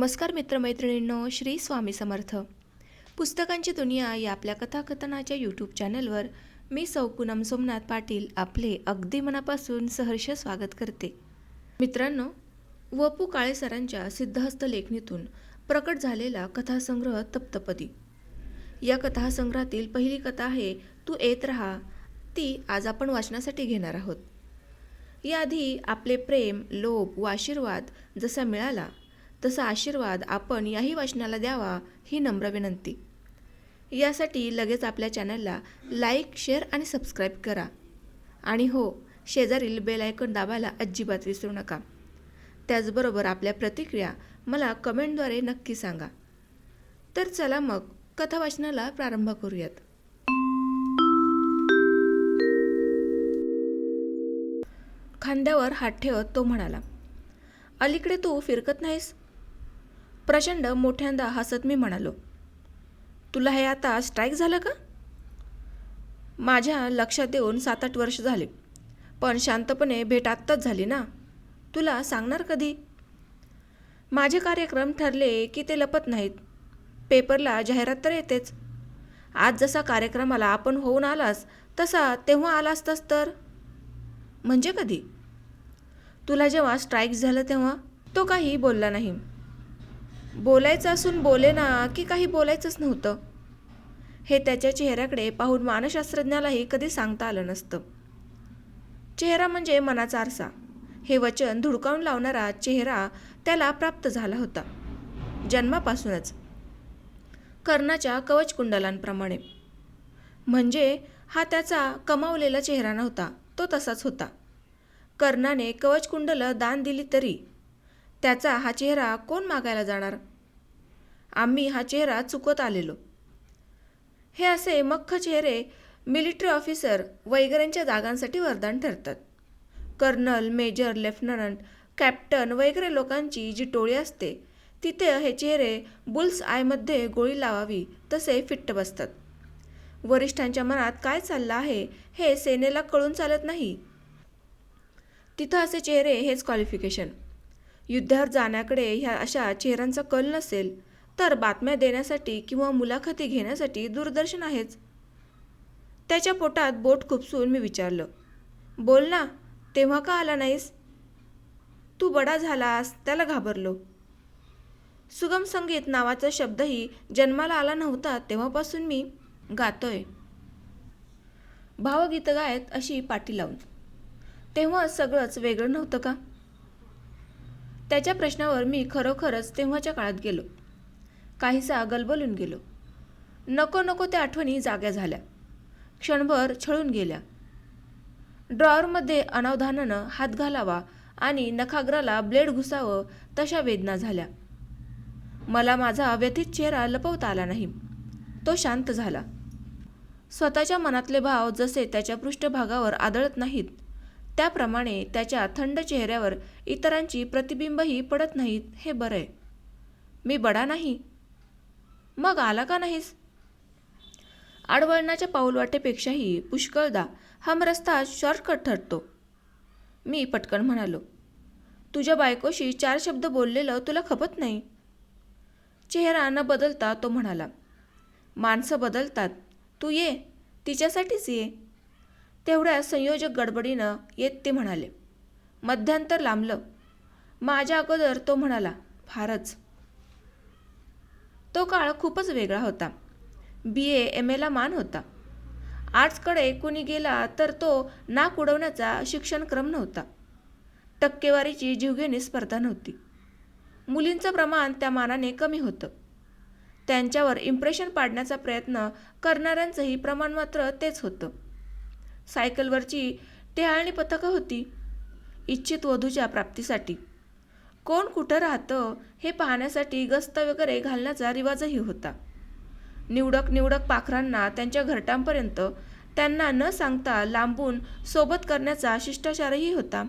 नमस्कार मित्रमैत्रिणींनो श्री स्वामी समर्थ. पुस्तकांची दुनिया या आपल्या कथाकथनाच्या यूट्यूब चॅनलवर मी सौ पूनम सोमनाथ पाटील आपले अगदी मनापासून सहर्ष स्वागत करते. मित्रांनो वपू काळे सरांच्या सिद्धहस्त लेखणीतून प्रकट झालेला कथासंग्रह तप्तपदी. या कथासंग्रहातील पहिली कथा आहे तू येत राहा ती आज आपण वाचनासाठी घेणार आहोत याआधी आपले प्रेम लोभ व आशीर्वाद जसा मिळाला तसा आशीर्वाद आपण याही वाचनाला द्यावा ही नम्र विनंती. यासाठी लगेच आपल्या चॅनलला लाईक शेअर आणि सबस्क्राईब करा. आणि हो शेजारील बेल आयकॉन दाबायला अजिबात विसरू नका. त्याचबरोबर आपल्या प्रतिक्रिया मला कमेंटद्वारे नक्की सांगा. तर चला मग कथा वाचनाला प्रारंभ करूयात. खांद्यावर हात ठेवत तो म्हणाला अलीकडे तू फिरकत नाहीस? प्रचंड मोठ्यांदा हसत मी म्हणालो तुला हे आता स्ट्राईक झालं का? माझ्या लक्षात येऊन सात आठ वर्ष झाले पण शांतपणे भेट आत्ताच झाली ना. तुला सांगणार कधी? माझे कार्यक्रम ठरले की ते लपत नाहीत. पेपरला जाहिरात तर येतेच. आज जसा कार्यक्रमाला आपण होऊन आलास तसा तेव्हा आला असतास तर. म्हणजे कधी? तुला जेव्हा स्ट्राईक झालं तेव्हा? तो काही बोलला नाही. बोलायचं असून बोले ना की काही बोलायचंच नव्हतं. हे त्याच्या चेहऱ्याकडे पाहून मानसशास्त्रज्ञालाही कधी सांगता आलं नसतं. चेहरा म्हणजे मनाचा आरसा. हे वचन धुडकावून लावणारा चेहरा त्याला प्राप्त झाला होता. जन्मापासूनच. कर्णाच्या कवचकुंडलांप्रमाणे. म्हणजे हा त्याचा कमावलेला चेहरा नव्हता तो तसाच होता. कर्णाने कवचकुंडलं दान दिली तरी त्याचा हा चेहरा कोण मागायला जाणार? आम्ही हा चेहरा चुकत आलेलो. हे असे मख्ख चेहरे मिलिटरी ऑफिसर वगैरेंच्या जागांसाठी वरदान ठरतात. कर्नल मेजर लेफ्टनंट कॅप्टन वगैरे लोकांची जी टोळी असते तिथे हे चेहरे बुल्स आयमध्ये गोळी लावावी तसे फिट्ट बसतात. वरिष्ठांच्या मनात काय चाललं आहे हे सेनेला कळून चालत नाही. तिथं असे चेहरे हेच क्वालिफिकेशन युद्धावर जाण्याकडे ह्या अशा चेहऱ्यांचा कल नसेल तर बातम्या देण्यासाठी किंवा मुलाखती घेण्यासाठी दूरदर्शन आहेच. त्याच्या पोटात बोट खुपसून मी विचारलं बोल ना तेव्हा का आला नाहीस? तू बडा झालास त्याला घाबरलो. सुगम संगीत नावाचा शब्दही जन्माला आला नव्हता तेव्हापासून मी गातोय. भावगीत गायत अशी पाठी लावून. तेव्हा सगळंच वेगळं नव्हतं का? त्याच्या प्रश्नावर मी खरोखरच तेव्हाच्या काळात गेलो. काहीसा गलबलून गेलो. नको नको त्या आठवणी जाग्या झाल्या. क्षणभर छळून गेल्या. ड्रॉवरमध्ये अनावधानानं हात घालावा आणि नखाग्राला ब्लेड घुसावं तशा वेदना झाल्या. मला माझा व्यथित चेहरा लपवता आला नाही. तो शांत झाला. स्वतःच्या मनातले भाव जसे त्याच्या पृष्ठभागावर आदळत नाहीत त्याप्रमाणे त्याच्या थंड चेहऱ्यावर इतरांची प्रतिबिंबही पडत नाहीत हे बरं. आहे मी बडा नाही. मग आला का नाहीस? आडवळणाच्या पाऊलवाटेपेक्षाही पुष्कळदा हमरस्ता शॉर्टकट ठरतो. मी पटकन म्हणालो तुझ्या बायकोशी चार शब्द बोललेलं तुला खपत नाही? चेहरा न बदलता तो म्हणाला माणसं बदलतात. तू ये. तिच्यासाठीच ये. तेवढ्या संयोजक गडबडीनं येत ते म्हणाले मध्यांतर लांबलं. माझ्या अगोदर तो म्हणाला फारच. तो काळ खूपच वेगळा होता. बी ए एम एला मान होता. आर्ट्सकडे कुणी गेला तर तो नाक उडवण्याचा शिक्षणक्रम नव्हता. टक्केवारीची जीवघेणी स्पर्धा नव्हती. मुलींचं प्रमाण त्या मानाने कमी होतं. त्यांच्यावर इम्प्रेशन पाडण्याचा प्रयत्न करणाऱ्यांचंही प्रमाण मात्र तेच होतं. सायकलवरची टेहाळणी पथकं होती. इच्छित वधूच्या प्राप्तीसाठी. कोण कुठं राहतं हे पाहण्यासाठी गस्त वगैरे घालण्याचा रिवाजही होता. निवडक निवडक पाखरांना त्यांच्या घरटांपर्यंत त्यांना न सांगता लांबून सोबत करण्याचा शिष्टाचारही होता.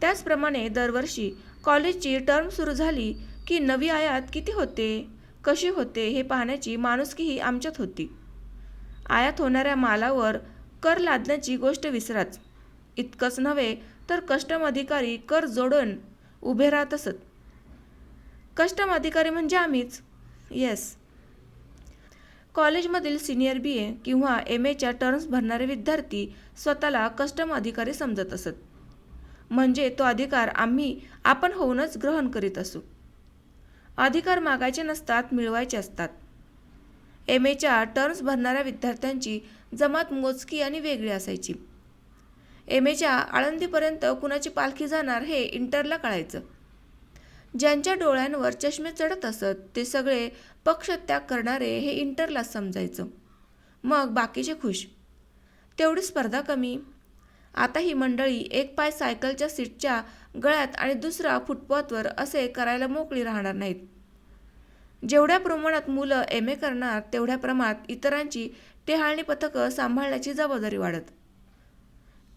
त्याचप्रमाणे दरवर्षी कॉलेजची टर्म सुरू झाली की नवी आयात किती होते कशी होते हे पाहण्याची माणुसकीही आमच्यात होती. आयात होणाऱ्या मालावर कर लादण्याची गोष्ट विसराच. इतकंच नव्हे तर कस्टम अधिकारी कर जोडून उभे राहत असत कस्टम अधिकारी म्हणजे आम्हीच. येस कॉलेजमधील सिनियर बी ए किंवा एम एच्या टर्म्स भरणारे विद्यार्थी स्वतःला कस्टम अधिकारी समजत असत म्हणजे तो अधिकार आम्ही आपण होऊनच ग्रहण करीत असू. अधिकार मागायचे नसतात मिळवायचे असतात. एम एच्या टर्म्स भरणाऱ्या विद्यार्थ्यांची जमात मोजकी आणि वेगळी असायची. एम एच्या आळंदीपर्यंत कुणाची पालखी जाणार हे इंटरला कळायचं. ज्यांच्या डोळ्यांवर चष्मे चढत असत ते सगळे पक्षत्याग करणारे हे इंटरला समजायचं. मग बाकीचे खुश. तेवढी स्पर्धा कमी. आता ही मंडळी एक पाय सायकलच्या सीटच्या गळ्यात आणि दुसरा फुटपाथवर असे करायला मोकळी राहणार नाहीत. जेवढ्या प्रमाणात मुलं एम ए करणार तेवढ्या प्रमाणात इतरांची टेहाळणी पथकं सांभाळण्याची जबाबदारी वाढत.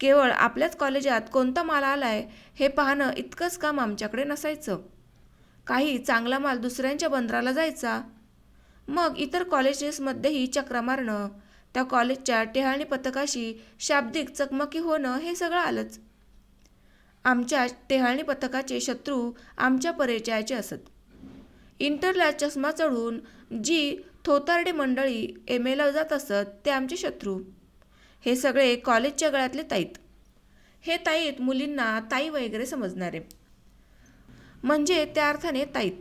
केवळ आपल्याच कॉलेजात कोणता माल आलाय हे पाहणं इतकंच काम आमच्याकडे नसायचं. काही चांगला माल दुसऱ्यांच्या बंदराला जायचा. मग इतर कॉलेजेसमध्येही चक्रा मारणं त्या कॉलेजच्या टेहाळणी पथकाशी शाब्दिक चकमकी होणं हे सगळं आलंच. आमच्या टेहाळणी पथकाचे शत्रू आमच्या परिचयाचे असत. इंटरला चष्मा चढून जी थोतारडे मंडळी एम एला जात असत ते आमचे शत्रू. हे सगळे कॉलेजच्या गळ्यातले ताईत. हे ताईत मुलींना ताई वगैरे समजणारे. म्हणजे त्या अर्थाने ताईत.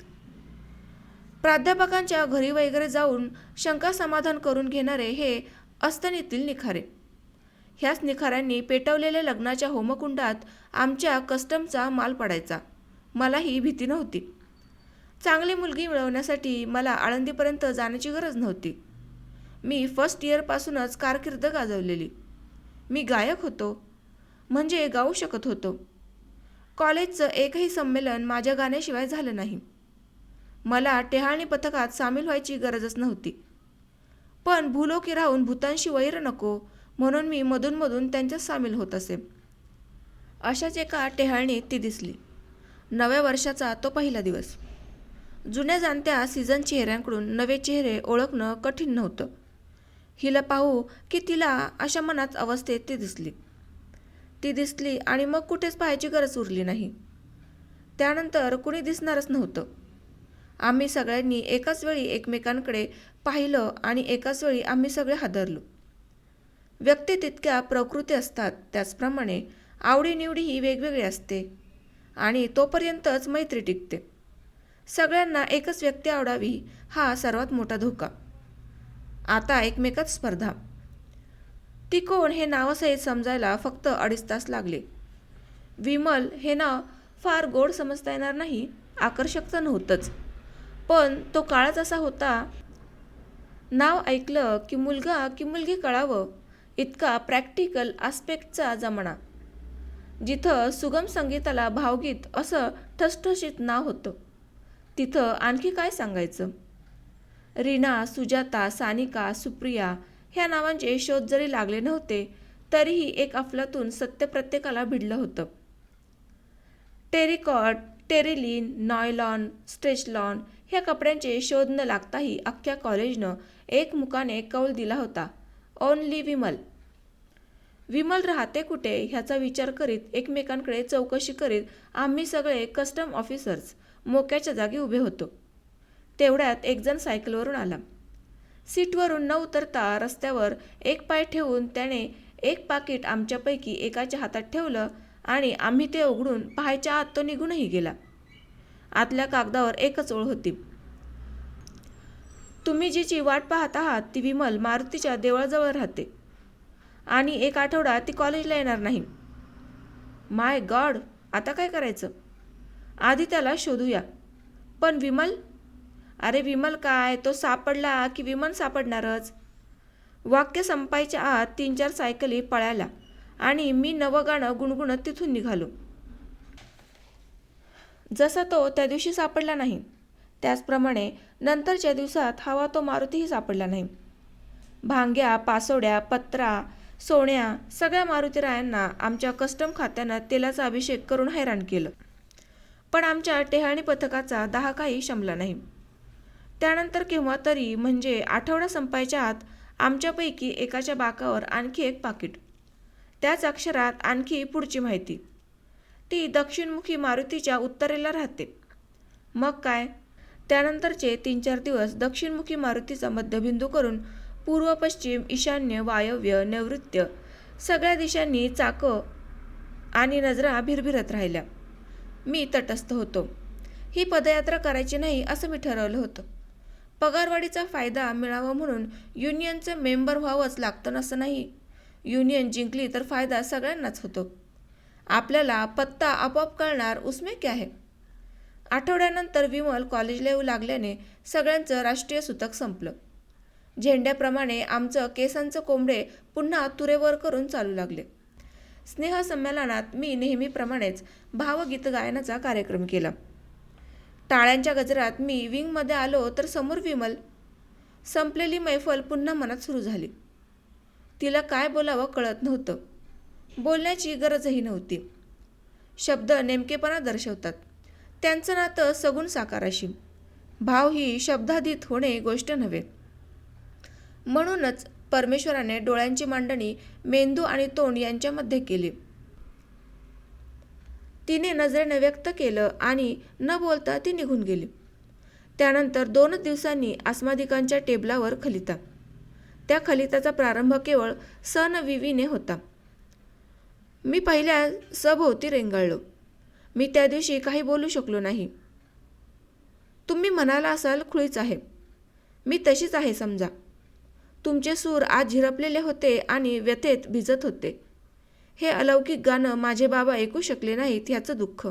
प्राध्यापकांच्या घरी वगैरे जाऊन शंका समाधान करून घेणारे हे अस्तनीतील निखारे. ह्याच निखाऱ्यांनी पेटवलेल्या लग्नाच्या होमकुंडात आमच्या कस्टमचा माल पडायचा. मलाही भीती नव्हती. चांगली मुलगी मिळवण्यासाठी मला आळंदीपर्यंत जाण्याची गरज नव्हती. मी फर्स्ट इयरपासूनच कारकीर्द गाजवलेली. मी गायक होतो म्हणजे गाऊ शकत होतो. कॉलेजचं एकही संमेलन माझ्या गाण्याशिवाय झालं नाही. मला टेहाळणी पथकात सामील व्हायची गरजच नव्हती. पण भूलोकी राहून भूतांशी वैर नको म्हणून मी मधूनमधून त्यांच्यात सामील होत असे. अशाच एका टेहाळणीत ती दिसली. नव्या वर्षाचा तो पहिला दिवस. जुन्या जाणत्या सीझन चेहऱ्यांकडून नवे चेहरे ओळखणं कठीण नव्हतं. हिला पाहू की तिला अशा मनात अवस्थेत ती दिसली. ती दिसली आणि मग कुठेच पाहायची गरज उरली नाही. त्यानंतर कुणी दिसणारच नव्हतं. आम्ही सगळ्यांनी एकाच वेळी एकमेकांकडे पाहिलं आणि एकाच वेळी आम्ही सगळे हादरलो. व्यक्ती तितक्या प्रकृती असतात त्याचप्रमाणे आवडीनिवडी ही वेगवेगळी असते आणि तोपर्यंतच मैत्री टिकते. सगळ्यांना एकच व्यक्ती आवडावी हा सर्वात मोठा धोका. आता एकमेकात स्पर्धा. ती कोण हे नावासहित समजायला फक्त अडीच तास लागले. विमल हे नाव फार गोड समजता येणार नाही आकर्षक तर नव्हतंच. पण तो काळच असा होता नाव ऐकलं की मुलगा की मुलगी कळावं इतका प्रॅक्टिकल आस्पेक्टचा जमाना. जिथं सुगम संगीताला भावगीत असं ठसठशीत नाव होतं. तिथं आणखी काय सांगायचं? रीना सुजाता सानिका सुप्रिया ह्या नावांचे शोध जरी लागले नव्हते तरीही एक अफलातून सत्य प्रत्येकाला भिडलं होतं. टेरिकॉट टेरेलिन नॉयलॉन स्ट्रेचलॉन ह्या कपड्यांचे शोध न लागताही अख्ख्या कॉलेजनं एकमुखाने कौल दिला होता. ओनली विमल. विमल राहते कुठे ह्याचा विचार करीत एकमेकांकडे चौकशी करीत आम्ही सगळे कस्टम ऑफिसर्स मोक्याच्या जागी उभे होतो. तेवढ्यात एकजण सायकलवरून आला. सीटवरून न उतरता रस्त्यावर एक पाय ठेवून त्याने एक पाकिट आमच्यापैकी एकाच्या हातात ठेवलं आणि आम्ही ते उघडून पाहायच्या आत तो निघूनही गेला. आतल्या कागदावर एकच ओळ होती. तुम्ही जिची वाट पाहत आहात ती विमल मारुतीच्या देवळाजवळ राहते. आणि एक आठवडा ती कॉलेजला येणार नाही. माय गॉड आता काय करायचं? आधी त्याला शोधूया. पण विमल? अरे विमल काय? तो सापडला की विमल सापडणारच? वाक्य संपायच्या आत तीन चार सायकली पळाल्या आणि मी नवं गाणं गुणगुणत तिथून निघालो. जसा तो त्या दिवशी सापडला नाही त्याचप्रमाणे नंतरच्या दिवसात हवा तो मारुतीही सापडला नाही. भांग्या पासोड्या पत्रा सोन्या सगळ्या मारुतीरायांना आमच्या कस्टम खात्यानं तेलाचा अभिषेक करून हैराण केलं. पण आमच्या टेहाणी पथकाचा दहा काही शमला नाही. त्यानंतर केव्हा तरी म्हणजे आठवडा संपायच्या आत आमच्यापैकी एकाच्या बाकावर आणखी एक पाकिट. त्याच अक्षरात आणखी पुढची माहिती. ती दक्षिणमुखी मारुतीच्या उत्तरेला राहते. मग काय? त्यानंतरचे तीन चार दिवस दक्षिणमुखी मारुतीचा मध्यबिंदू करून पूर्व पश्चिम ईशान्य वायव्य नैऋत्य सगळ्या दिशांनी चाकं आणि नजरा भिरभिरत राहिल्या. मी तटस्थ होतो. ही पदयात्रा करायची नाही असं मी ठरवलं होतं. पगारवाढीचा फायदा मिळावा म्हणून युनियनचं मेंबर व्हावंच लागतं नसं नाही. युनियन जिंकली तर फायदा सगळ्यांनाच होतो. आपल्याला पत्ता आपोआप कळणार उसमे क्या आहे आठवड्यानंतर विमल कॉलेजला येऊ लागल्याने सगळ्यांचं राष्ट्रीय सुतक संपलं. झेंड्याप्रमाणे आमचं केसांचं कोंबडे पुन्हा तुरेवर करून चालू लागले. स्नेहसंमेलनात मी नेहमीप्रमाणेच भावगीत गायनाचा कार्यक्रम केला. टाळ्यांच्या गजरात मी विंगमध्ये आलो तर समोर विमल. संपलेली मैफल पुन्हा मनात सुरू झाली. तिला काय बोलावं कळत नव्हतं. बोलण्याची गरजही नव्हती. शब्द नेमकेपणा दर्शवतात. त्यांचं नातं सगुण साकाराशी. भाव ही शब्दाधीत होणे गोष्ट नव्हे. म्हणूनच परमेश्वराने डोळ्यांची मांडणी मेंदू आणि तोंड यांच्यामध्ये केली. तिने नजरेने व्यक्त केलं आणि न बोलता ती निघून गेली. त्यानंतर दोनच दिवसांनी आस्मादिकांच्या टेबलावर खलिता. त्या खलिताचा प्रारंभ केवळ सनविवीने होता. मी पहिल्या सभोवती रेंगाळलो. मी त्या दिवशी काही बोलू शकलो नाही. तुम्ही म्हणाला असाल खुळीच आहे. मी तशीच आहे समजा. तुमचे सूर आज झिरपलेले होते आणि व्यथेत भिजत होते. हे अलौकिक गाणं माझे बाबा ऐकू शकले नाहीत ह्याचं दुःख.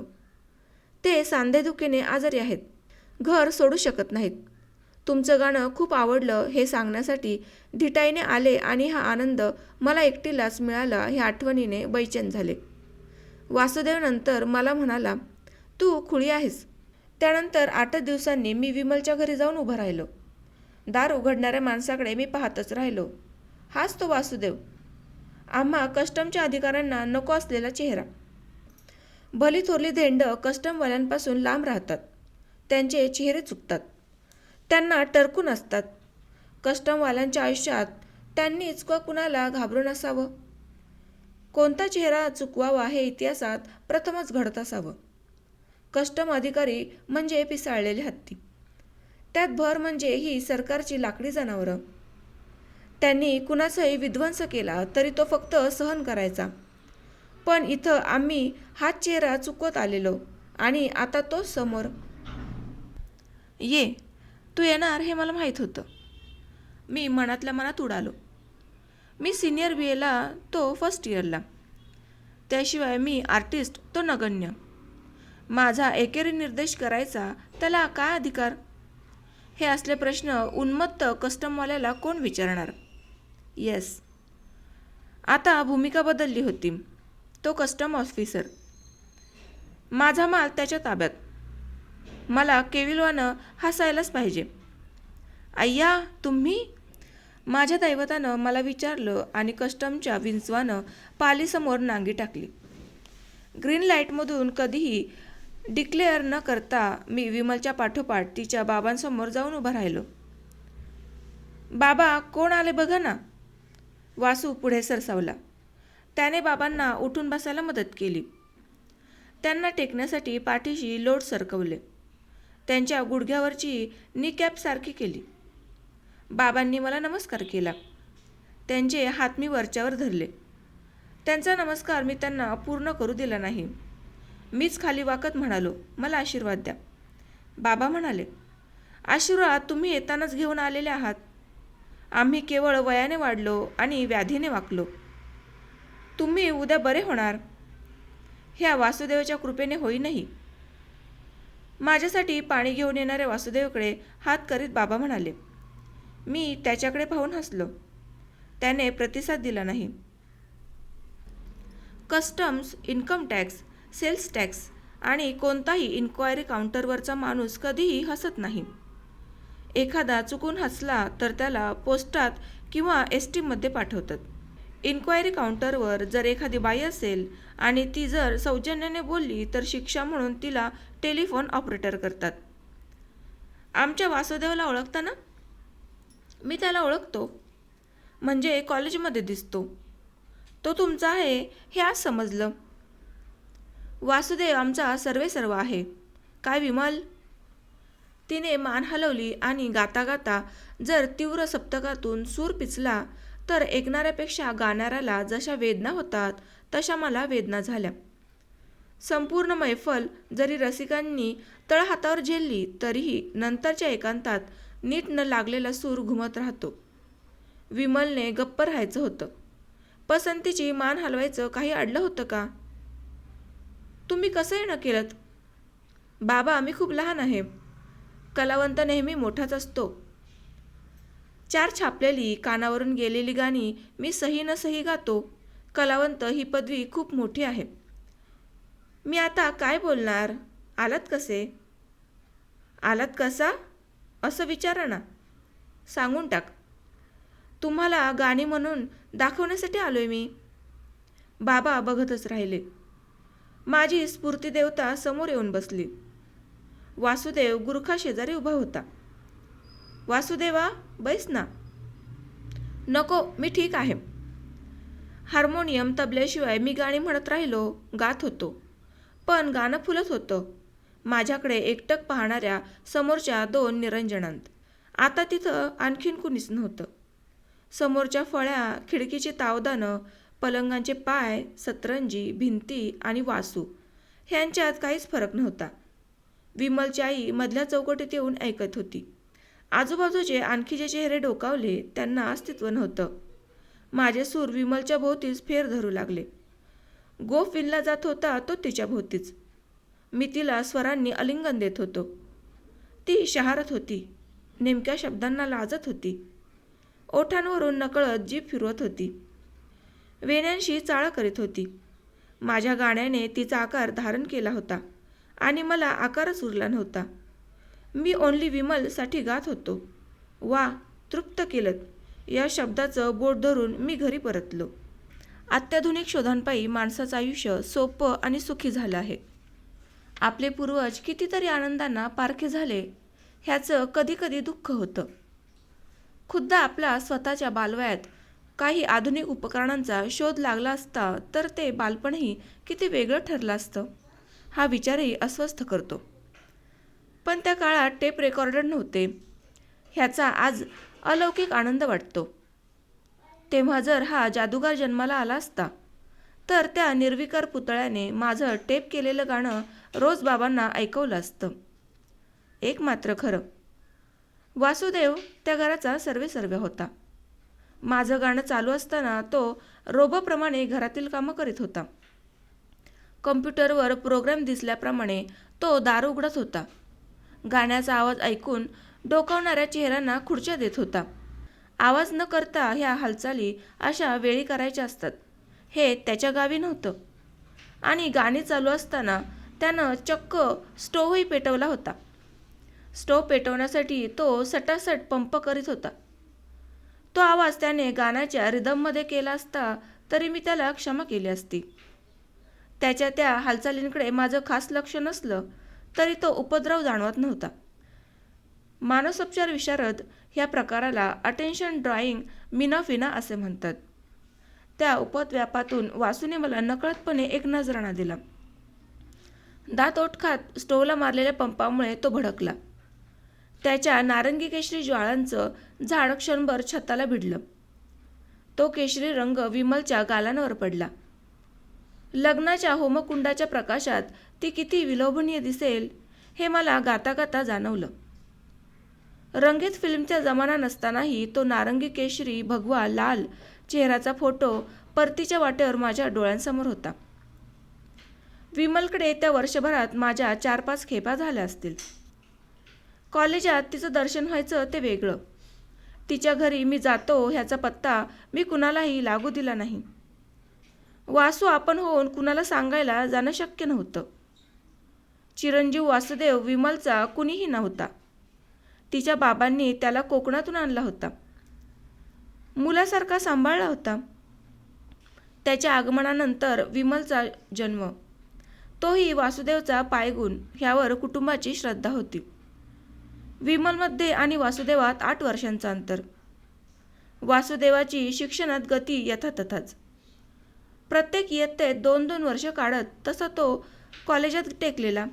ते सांधेदुखीने आजारी आहेत. घर सोडू शकत नाहीत. तुमचं गाणं खूप आवडलं हे सांगण्यासाठी धिटाईने आले आणि हा आनंद मला एकटीलाच मिळाला ह्या आठवणीने बैचेन झाले. वासुदेव नंतर मला म्हणाला तू खुळी आहेस. त्यानंतर आठच दिवसांनी मी विमलच्या घरी जाऊन उभं राहिलो. दार उघडणाऱ्या माणसाकडे मी पाहतच राहिलो. हाच तो वासुदेव. आम्हा कस्टमच्या अधिकाऱ्यांना नको असलेला चेहरा. भली थोरली धेंड कस्टमवाल्यांपासून लांब राहतात. त्यांचे चेहरे चुकतात. त्यांना टरकून असतात. कस्टमवाल्यांच्या आयुष्यात त्यांनीच क कुणाला घाबरून असावं कोणता चेहरा चुकवावा हे इतिहासात प्रथमच घडत असावं. कस्टम अधिकारी म्हणजे पिसाळलेले हत्ती. त्यात भर म्हणजे ही सरकारची लाकडी जनावरं. त्यांनी कुणाचाही विध्वंस केला तरी तो फक्त सहन करायचा. पण इथं आम्ही हा चेहरा चुकवत आलेलो आणि आता तो समोर. ये तू येणार हे मला माहीत होतं. मी मनातल्या मनात उडालो. मी सिनियर बी एला तो फर्स्ट इयरला. त्याशिवाय मी आर्टिस्ट तो नगण्य. माझा एकेरी निर्देश करायचा त्याला काय अधिकार? हे असले प्रश्न उन्मत्त कस्टमवाल्याला कोण विचारणार? येस आता भूमिका बदलली होती. तो कस्टम ऑफिसर माझा माल त्याच्या ताब्यात. मला केविलवानं हसायलाच पाहिजे. अय्या तुम्ही? माझ्या दैवतानं मला विचारलं आणि कस्टमच्या विंचवानं पालीसमोर नांगी टाकली. ग्रीन लाईटमधून कधीही डिक्लेअर न करता मी विमलच्या पाठोपाठ तिच्या बाबांसमोर जाऊन उभा राहिलो. बाबा कोण आले बघा ना. वासू पुढे सरसावला. त्याने बाबांना उठून बसायला मदत केली. त्यांना टेकण्यासाठी पाठीशी लोट सरकवले. त्यांच्या गुडघ्यावरची निकॅपसारखी केली. बाबांनी मला नमस्कार केला. त्यांचे हात मी वरच्यावर धरले. त्यांचा नमस्कार मी त्यांना पूर्ण करू दिला नाही. मीच खाली वाकत म्हणालो मला आशीर्वाद द्या. बाबा म्हणाले आशीर्वाद तुम्ही येतानाच घेऊन आलेले आहात. आम्ही केवळ वयाने वाढलो आणि व्याधीने वाकलो. तुम्ही उद्या बरे होणार. ह्या वासुदेवाच्या कृपेने होई नाही माझ्यासाठी पाणी घेऊन येणाऱ्या वासुदेवकडे हात करीत बाबा म्हणाले मी त्याच्याकडे पाहून हसलो. त्याने प्रतिसाद दिला नाही. Customs income tax sales tax आणि कोणताही इन्क्वायरी काउंटरवरचा माणूस कधीही हसत नाही. एखादा चुकून हसला तर त्याला पोस्टात किंवा एस टीमध्ये पाठवतात. इन्क्वायरी काउंटरवर जर एखादी बाई असेल आणि ती जर सौजन्याने बोलली तर शिक्षा म्हणून तिला टेलिफोन ऑपरेटर करतात. आमच्या वासुदेवला ओळखता ना मी त्याला ओळखतो. म्हणजे कॉलेजमध्ये दिसतो. तो तुमचा आहे हे आज समजलं. वासुदेव आमचा सर्वे सर्व आहे. काय विमल? तिने मान हलवली आणि गाता गाता जर तीव्र सप्तकातून सूर पिचला तर ऐकणाऱ्यापेक्षा गाणाऱ्याला जशा वेदना होतात तशा मला वेदना झाल्या. संपूर्ण मैफल जरी रसिकांनी तळहातावर झेलली तरीही नंतरच्या एकांतात नीट न लागलेला सूर घुमत राहतो. विमलने गप्प राहायचं होतं. पसंतीची मान हलवायचं काही अडलं होतं का? तुम्ही कसं येणं केलं बाबा मी खूप लहान आहे. कलावंत नेहमी मोठाच असतो. चार छापलेली कानावरून गेलेली गाणी मी सही न सही गातो. कलावंत ही पदवी खूप मोठी आहे. मी आता काय बोलणार? आलात कसे? आलात कसा? असं विचारा ना. सांगून टाक. तुम्हाला गाणी म्हणून दाखवण्यासाठी आलोय मी. बाबा बघतच राहिले. माझी स्फूर्ती देवता समोर येऊन बसली. वासुदेव गुरखा शेजारी उभा होता. वासुदेवा बैस ना. नको मी ठीक आहे. हार्मोनियम तबल्याशिवाय मी गाणी म्हणत राहिलो गात होतो. पण गाणं फुलत होतं. माझ्याकडे एकटक पाहणाऱ्या समोरच्या दोन निरंजनांत. आता तिथं आणखीन कुणीच नव्हतं. समोरच्या फळ्या खिडकीची तावदानं पलंगांचे पाय सतरंजी भिंती आणि वासू. ह्यांच्यात काहीच फरक नव्हता. विमलची आई मधल्या चौकटीत येऊन ऐकत होती. आजूबाजूचे आणखी जे चेहरे डोकावले त्यांना अस्तित्व नव्हतं. माझे सूर विमलच्या भोवतीच फेर धरू लागले. गोफ विनला जात होता तो तिच्या भोवतीच. मी तिला स्वरांनी अलिंगन देत होतो. ती शहारत होती. नेमक्या शब्दांना लाजत होती. ओठांवरून नकळत जीभ फिरवत होती. वेण्यांशी चाळा करीत होती. माझ्या गाण्याने तिचा आकार धारण केला होता आणि मला आकारच उरला नव्हता. मी ओनली विमलसाठी गात होतो. वा तृप्त केलं या शब्दाचं बोट धरून मी घरी परतलो. अत्याधुनिक शोधांपायी माणसाचं आयुष्य सोपं आणि सुखी झालं आहे. आपले पूर्वज कितीतरी आनंदांना पारखे झाले ह्याचं कधीकधी दुःख होतं. खुद्द आपला स्वतःच्या बालवयात काही आधुनिक उपकरणांचा शोध लागला असता तर ते बालपणही किती वेगळं ठरलं असतं? हा विचारही अस्वस्थ करतो. पण त्या काळात टेप रेकॉर्डर नव्हते. ह्याचा आज अलौकिक आनंद वाटतो. तेव्हा जर हा जादूगार जन्माला आला असता तर त्या निर्विकार पुतळ्याने माझं टेप केलेलं गाणं रोज बाबांना ऐकवलं असतं. एक मात्र खरं. वासुदेव त्या घराचा सर्वे सर्वे होता. माझं गाणं चालू असताना तो रोबोप्रमाणे घरातील कामं करीत होता. कम्प्युटरवर प्रोग्राम दिसल्याप्रमाणे तो दार उघडत होता. गाण्याचा आवाज ऐकून डोकावणाऱ्या चेहऱ्यांना खुर्च्या देत होता. आवाज न करता ह्या हालचाली अशा वेळी करायच्या असतात. हे त्याच्या गावी नव्हतं. आणि गाणी चालू असताना त्यानं चक्क स्टोव्हही पेटवला होता. स्टोव्ह पेटवण्यासाठी तो सटासट पंप करीत होता. तो आवाज त्याने गाण्याच्या रिदममध्ये केला असता तरी मी त्याला क्षमा केली असती. त्याच्या त्या हालचालींकडे माझं खास लक्ष नसलं तरी तो उपद्रव जाणवत नव्हता. मानसोपचार विशारद ह्या प्रकाराला अटेन्शन ड्रॉईंग मिनाफिना असे म्हणतात. त्या उपद्व्यापातून वासूने मला नकळतपणे एक नजराणा दिला. दात ओटखात स्टोवला मारलेल्या पंपामुळे तो भडकला. त्याच्या नारंगी केशरी ज्वाळांचं झाड क्षणभर छताला भिडलं. तो केशरी रंग विमलच्या गालांवर पडला. लग्नाच्या होमकुंडाच्या प्रकाशात ती किती विलोभनीय दिसेल हे मला गाता गाता जाणवलं. रंगीत फिल्मचा जमाना नसतानाही तो नारंगी केशरी भगवा लाल चेहऱ्याचा फोटो परतीच्या वाटेवर माझ्या डोळ्यांसमोर होता. विमलकडे त्या वर्षभरात माझ्या चार पाच खेपा झाल्या असतील. कॉलेजात तिचं दर्शन व्हायचं ते वेगळं. तिच्या घरी मी जातो ह्याचा पत्ता मी कुणालाही लागू दिला नाही. वासू आपण होऊन कुणाला सांगायला जाणं शक्य नव्हतं. चिरंजीव वासुदेव विमलचा कुणीही नव्हता. तिच्या बाबांनी त्याला कोकणातून आणला होता. मुलासारखा सांभाळला होता. त्याच्या आगमनानंतर विमलचा जन्म. तोही वासुदेवचा पायगुण ह्यावर कुटुंबाची श्रद्धा होती. विमलमध्ये आणि वासुदेवात आठ वर्षांचं अंतर. वासुदेवाची शिक्षणात गती यथातथाच. प्रत्येक इयत्तेत दोन दोन वर्ष काढत तसा तो कॉलेजात टेकलेला.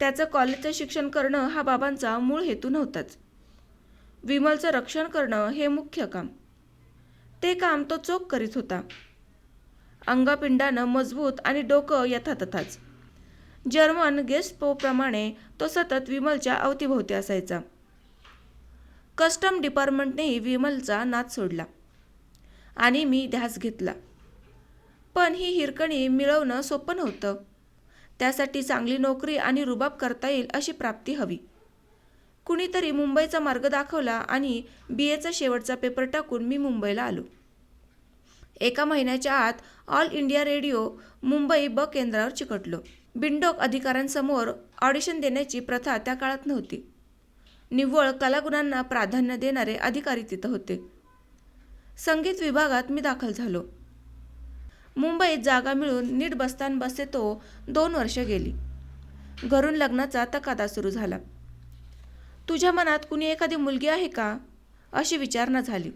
त्याचं कॉलेजचं शिक्षण करणं हा बाबांचा मूळ हेतू नव्हताच. विमलचं रक्षण करणं हे मुख्य काम. ते काम तो चोख करीत होता. अंगपिंडानं मजबूत आणि डोकं यथातथाच. जर्मन गेस्ट पोप्रमाणे तो सतत विमलच्या अवतीभोवती असायचा. कस्टम डिपार्टमेंटनेही विमलचा नाद सोडला आणि मी ध्यास घेतला. पण ही हिरकणी मिळवणं सोपं नव्हतं. त्यासाठी चांगली नोकरी आणि रुबाब करता येईल अशी प्राप्ती हवी. कुणीतरी मुंबईचा मार्ग दाखवला आणि बी एचा शेवटचा पेपर टाकून मी मुंबईला आलो. एका महिन्याच्या आत ऑल इंडिया रेडिओ मुंबई ब केंद्रावर चिकटलो. बिंडोक अधिकाऱ्यांसमोर ऑडिशन देण्याची प्रथा त्या काळात नव्हती. निव्वळ कलागुणांना प्राधान्य देणारे अधिकारी तिथं होते. संगीत विभागात मी दाखल झालो. मुंबईत जागा मिळून नीट बसतान बसते तो दोन वर्ष गेली. घरून लग्नाचा तकादा सुरू झाला. तुझ्या मनात कुणी एखादी मुलगी आहे का? अशी विचारणा झाली.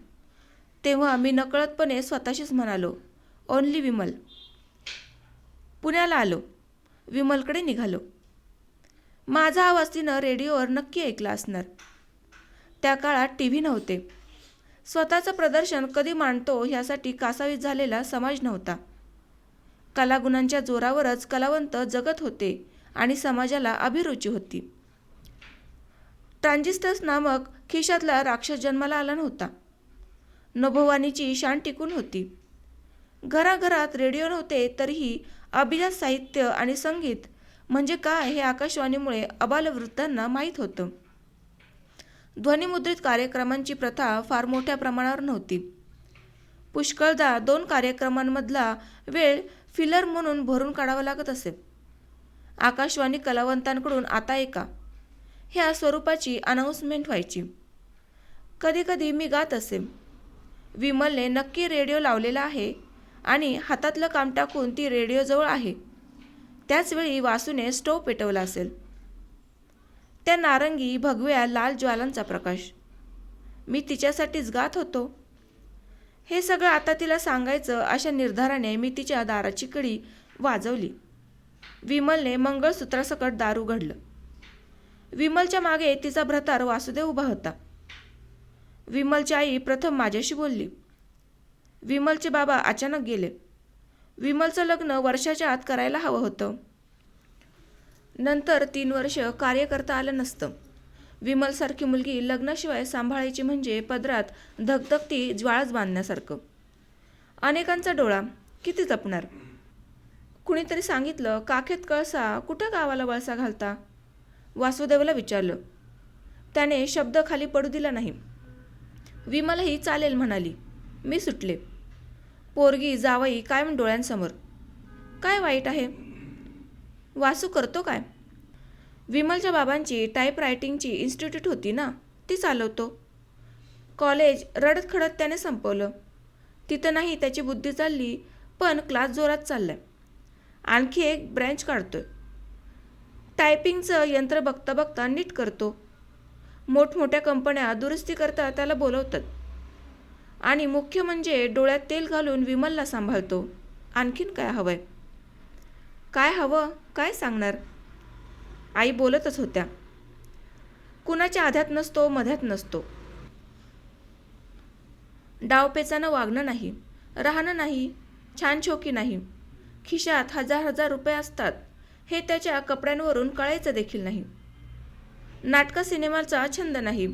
तेव्हा मी नकळतपणे स्वतःशीच म्हणालो ओनली विमल. पुण्याला आलो. विमलकडे निघालो. माझा आवाज तिनं रेडिओवर नक्की ऐकला असणार. त्या काळात टी व्ही नव्हते. स्वतःचं प्रदर्शन कधी मांडतो ह्यासाठी कासावीस झालेला समाज नव्हता. कलागुणांच्या जोरावरच कलावंत जगत होते आणि समाजाला अभिरुची होती. ट्रान्झिस्टर्स नामक खिशातला राक्षस जन्माला आला नव्हता. नभोवाणीची शान टिकून होती. घराघरात रेडिओ नव्हते तरीही अभिजात साहित्य आणि संगीत म्हणजे काय हे आकाशवाणीमुळे अबालवृत्तांना माहीत होतं. ध्वनिमुद्रित कार्यक्रमांची प्रथा फार मोठ्या प्रमाणावर नव्हती. पुष्कळदा दोन कार्यक्रमांमधला वेळ फिलर म्हणून भरून काढावा लागत असे. आकाशवाणी कलावंतांकडून आता एका. ह्या स्वरूपाची अनाऊन्समेंट व्हायची. कधीकधी मी गात असे. विमलने नक्की रेडिओ लावलेला आहे. आणि हातातलं काम टाकून ती रेडिओजवळ आहे. त्याचवेळी वासूने स्टोव पेटवला असेल. त्या नारंगी भगव्या लाल ज्वालांचा प्रकाश. मी तिच्यासाठीच गात होतो. हे सगळं आता तिला सांगायचं अशा निर्धाराने मी तिच्या दाराची कडी वाजवली. विमलने मंगळसूत्रासकट दार उघडलं विमलच्या मागे तिचा भ्रतार वासुदेव उभा होता. विमलची आई प्रथम माझ्याशी बोलली. विमलचे बाबा अचानक गेले. विमलचं लग्न वर्षाच्या आत करायला हवं होतं. नंतर तीन वर्ष कार्य करता आलं नसतं. विमलसारखी मुलगी लग्नाशिवाय सांभाळायची म्हणजे पदरात धगधगती ज्वाळच बांधण्यासारखं. अनेकांचा डोळा किती जपणार? कुणीतरी सांगितलं काखेत कळसा कुठं गावाला वळसा घालता? वासुदेवला विचारलं. त्याने शब्द खाली पडू दिला नाही. विमलही चालेल म्हणाली. मी सुटले. पोरगी जावई कायम डोळ्यांसमोर? काय वाईट आहे? वासू करतो काय? विमलच्या बाबांची टाईपरायटिंगची इन्स्टिट्यूट होती ना ती चालवतो. कॉलेज रडत खडत त्याने संपवलं. तिथं नाही त्याची बुद्धी चालली पण क्लास जोरात चाललाय. आणखी एक ब्रँच काढतोय. टायपिंगचं यंत्र बघता बघता नीट करतो. मोठमोठ्या कंपन्या दुरुस्ती करता त्याला बोलवतात. आणि मुख्य म्हणजे डोळ्यात तेल घालून विमलला सांभाळतो. आणखीन काय हवंय? काय हवं? काय सांगणार? आई बोलतच होत्या. कुणाच्या आध्यात नसतो मध्यात नसतो. डावपेचानं वागणं नाही राहणं नाही छान छोकी नाही. खिशात हजार हजार रुपये असतात. हे त्याच्या कपड्यांवरून कळायचं देखील नाही. नाटक सिनेमाचा छंद नाही.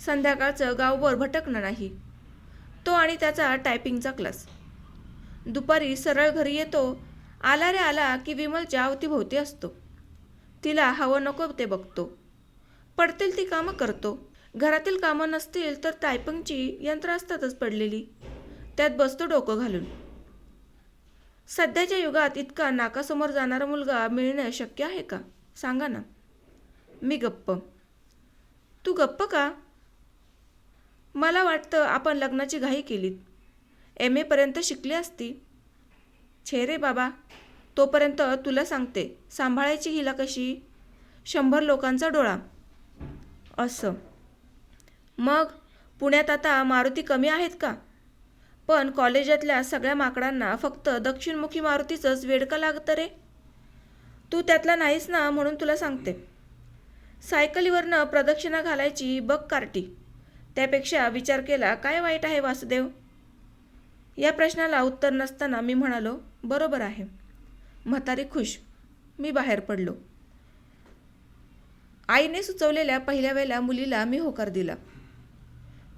संध्याकाळचं गावभर भटकणं नाही. तो आणि त्याचा टायपिंगचा क्लास दुपारी सरळ घरी येतो. आला रे आला की विमलच्या अवतीभोवती असतो. तिला हवं नको ते बघतो. पडतील ती कामं करतो. घरातील कामं नसतील तर टायपिंगची यंत्र असतातच पडलेली. त्यात बसतो डोकं घालून. सध्याच्या युगात इतका नाकासमोर जाणारा मुलगा मिळणं शक्य आहे का? सांगा ना. मी गप्प. तू गप्प का? मला वाटतं आपण लग्नाची घाई केलीत. एम एपर्यंत शिकली असती. छे रे बाबा. तोपर्यंत तुला सांगते सांभाळायची हिला कशी? शंभर लोकांचा डोळा. असं. मग पुण्यात आता मारुती कमी आहेत का? पण कॉलेजातल्या सगळ्या माकडांना फक्त दक्षिणमुखी मारुतीचंच वेडकं लागतं रे. तू त्यातला नाहीस ना म्हणून तुला सांगते. सायकलीवरनं प्रदक्षिणा घालायची बघ कार्टी. त्यापेक्षा विचार केला काय वाईट आहे वासुदेव? या प्रश्नाला उत्तर नसताना मी म्हणालो बरोबर आहे. म्हातारी खुश मी बाहेर पडलो. आईने सुचवलेल्या पहिल्या वेळेला मुलीला मी होकार दिला.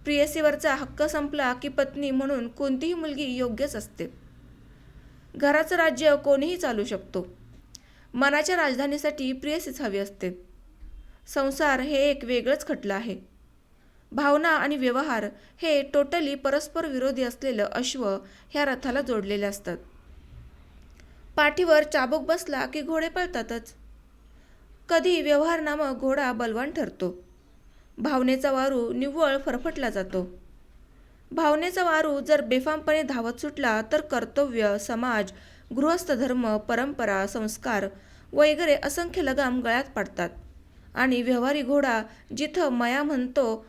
प्रियसीवरचा हक्क संपला की पत्नी म्हणून कोणतीही मुलगी योग्यच असते. घराचं राज्य कोणीही चालू शकतो. मनाच्या राजधानीसाठी प्रियसीच हवी असते. संसार हे एक वेगळंच खटलं आहे. भावना आणि व्यवहार हे टोटली परस्पर विरोधी असलेलं अश्व ह्या रथाला जोडलेले असतात. पाठीवर चाबूक बसला की घोडे पळतातच. कधी व्यवहार नामक घोडा बलवान ठरतो. भावनेचा वारू निव्वळ फरफटला जातो. भावनेचा वारू जर बेफामपणे धावत सुटला तर कर्तव्य समाज गृहस्थ धर्म परंपरा संस्कार वगैरे असंख्य लगाम गळ्यात पडतात. आणि व्यवहारी घोडा जिथं मया म्हणतो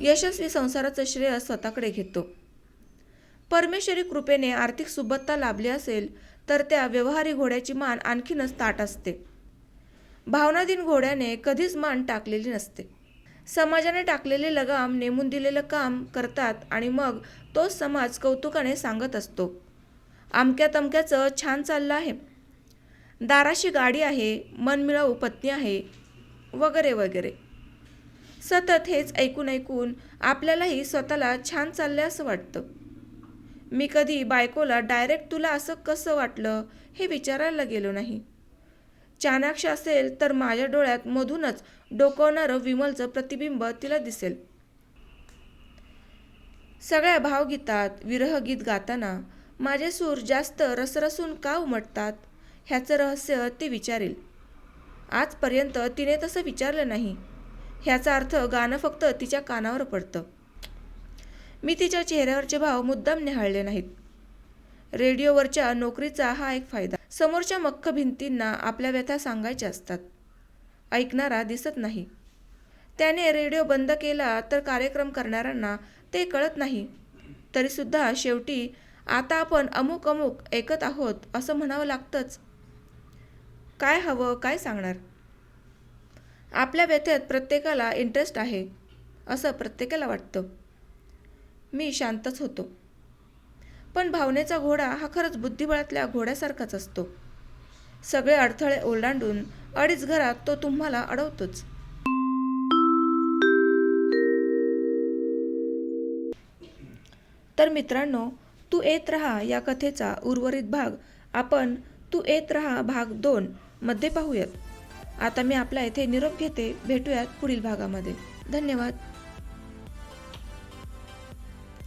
यशस्वी संसाराचं श्रेय स्वतःकडे घेतो. परमेश्वरी कृपेने आर्थिक सुबत्ता लाभली असेल तर त्या व्यवहारी घोड्याची मान आणखीनच ताट असते. भावनाधीन घोड्याने कधीच मान टाकलेली नसते. समाजाने टाकलेले लगाम नेमून दिलेलं काम करतात आणि मग तोच समाज कौतुकाने सांगत असतो. आमक्या तमक्याचं छान चाललं आहे. दाराशी गाडी आहे मनमिळाऊ पत्नी आहे वगैरे वगैरे. सतत हेच ऐकून ऐकून आपल्यालाही स्वतःला छान चाललं असं वाटतं. मी कधी बायकोला डायरेक्ट तुला असं कसं वाटलं हे विचारायला गेलो नाही. चाणाक्ष असेल तर माझ्या डोळ्यात मधूनच डोकवणारं विमलचं प्रतिबिंब तिला दिसेल. सगळ्या भावगीतात विरहगीत गाताना माझे सूर जास्त रसरसून का उमटतात ह्याचं रहस्य ती विचारेल. आजपर्यंत तिने तसं विचारलं नाही. ह्याचा अर्थ गाणं फक्त तिच्या कानावर पडतं. मी तिच्या चेहऱ्यावरचे भाव मुद्दाम निहाळले नाहीत. रेडिओवरच्या नोकरीचा हा एक फायदा. समोरच्या मक्ख भिंतींना आपल्या व्यथा सांगायच्या असतात. ऐकणारा दिसत नाही. त्याने रेडिओ बंद केला तर कार्यक्रम करणाऱ्यांना ते कळत नाही. तरीसुद्धा शेवटी आता आपण अमुक अमुक ऐकत आहोत असं म्हणावं लागतंच. काय हवं काय सांगणार? आपल्या व्यथेत प्रत्येकाला इंटरेस्ट आहे असं प्रत्येकाला वाटतं. मी शांतच होतो. पण भावनेचा घोडा हा खरंच बुद्धिबळातल्या घोड्यासारखाच असतो. सगळे अडथळे ओलांडून अडीच घरात तो तुम्हाला अडवतोच. तर मित्रांनो तू येत राहा या कथेचा उर्वरित भाग. आपण तू येत रहा भाग दोन मध्ये पाहूयात. आता मी आपला येथे निरोप घेते. भेटूयात पुढील भागामध्ये. धन्यवाद.